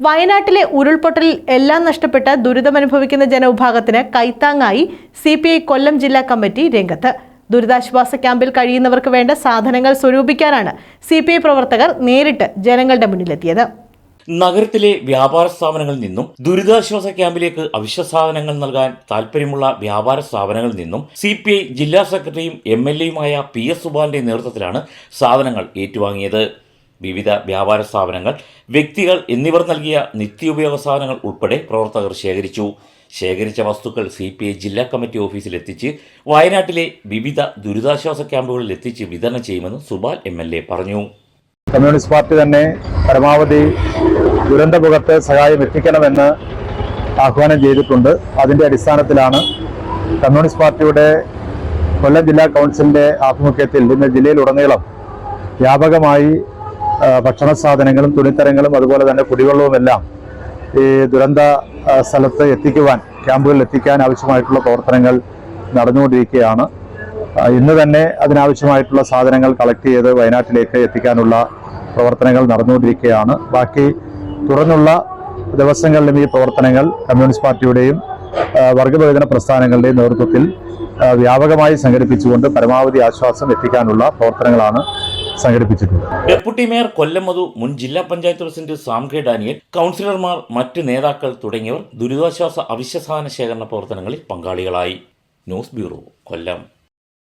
വയനാട്ടിലെ ഉരുൾപൊട്ടലിൽ എല്ലാം നഷ്ടപ്പെട്ട ദുരിതമനുഭവിക്കുന്ന ജനവിഭാഗത്തിന് കൈത്താങ്ങായി സി പി ഐ കൊല്ലം ജില്ലാ കമ്മിറ്റി രംഗത്ത്. ദുരിതാശ്വാസ ക്യാമ്പിൽ കഴിയുന്നവർക്ക് വേണ്ട സാധനങ്ങൾ സ്വരൂപിക്കാനാണ് സി പി ഐ പ്രവർത്തകർ നേരിട്ട് ജനങ്ങളുടെ മുന്നിലെത്തിയത്. നഗരത്തിലെ വ്യാപാര സ്ഥാപനങ്ങളിൽ നിന്നും ദുരിതാശ്വാസ ക്യാമ്പിലേക്ക് അവശ്യ സാധനങ്ങൾ നൽകാൻ താൽപ്പര്യമുള്ള വ്യാപാര സ്ഥാപനങ്ങളിൽ നിന്നും സി പി ഐ ജില്ലാ സെക്രട്ടറിയും എം എൽ എയുമായ പി എസ് സുബാലിന്റെ നേതൃത്വത്തിലാണ് സാധനങ്ങൾ ഏറ്റുവാങ്ങിയത്. വിവിധ വ്യാപാര സ്ഥാപനങ്ങൾ വ്യക്തികൾ എന്നിവർ നൽകിയ നിത്യോപയോഗ സാധനങ്ങൾ ഉൾപ്പെടെ പ്രവർത്തകർ ശേഖരിച്ചു. ശേഖരിച്ച വസ്തുക്കൾ സി പി ഐ ജില്ലാ കമ്മിറ്റി ഓഫീസിൽ എത്തിച്ച് വയനാട്ടിലെ വിവിധ ദുരിതാശ്വാസ ക്യാമ്പുകളിൽ എത്തിച്ച് വിതരണം ചെയ്യുമെന്ന് സുബാൽ എം എൽ എ പറഞ്ഞു. കമ്മ്യൂണിസ്റ്റ് പാർട്ടി തന്നെ പരമാവധി ദുരന്തമുഖത്ത് സഹായം എത്തിക്കണമെന്ന് ആഹ്വാനം ചെയ്തിട്ടുണ്ട്. അതിന്റെ അടിസ്ഥാനത്തിലാണ് കമ്മ്യൂണിസ്റ്റ് പാർട്ടിയുടെ കൊല്ലം ജില്ലാ കൗൺസിലിന്റെ ആഭിമുഖ്യത്തിൽ ഇന്ന് ജില്ലയിലുടനീളം വ്യാപകമായി ഭക്ഷണ സാധനങ്ങളും തുണിത്തരങ്ങളും അതുപോലെ തന്നെ കുടിവെള്ളവും എല്ലാം ഈ ദുരന്ത സ്ഥലത്ത് എത്തിക്കുവാൻ ക്യാമ്പുകളിൽ എത്തിക്കാൻ ആവശ്യമായിട്ടുള്ള പ്രവർത്തനങ്ങൾ നടന്നുകൊണ്ടിരിക്കുകയാണ്. ഇന്ന് തന്നെ അതിനാവശ്യമായിട്ടുള്ള സാധനങ്ങൾ കളക്ട് ചെയ്ത് വയനാട്ടിലേക്ക് എത്തിക്കാനുള്ള പ്രവർത്തനങ്ങൾ നടന്നുകൊണ്ടിരിക്കുകയാണ്. ബാക്കി തുടർന്നുള്ള ദിവസങ്ങളിലും ഈ പ്രവർത്തനങ്ങൾ കമ്മ്യൂണിസ്റ്റ് പാർട്ടിയുടെയും വർഗബഹുജന പ്രസ്ഥാനങ്ങളുടെയും നേതൃത്വത്തിൽ വ്യാപകമായി സംഘടിപ്പിച്ചുകൊണ്ട് പരമാവധി ആശ്വാസം എത്തിക്കാനുള്ള പ്രവർത്തനങ്ങളാണ് സംഘടിപ്പിച്ചിട്ടുള്ളത് ഡെപ്യൂട്ടി മേയർ കൊല്ലം മുൻ ജില്ലാ panchayat president Sam K Daniel കൗൺസിലർമാർ മറ്റ് നേതാക്കൾ തുടങ്ങിയവർ ദുരിതാശ്വാസ അവശ്യസാധന ശേഖരണ പ്രവർത്തനങ്ങളിൽ പങ്കാളികളായി. News bureau Kollam.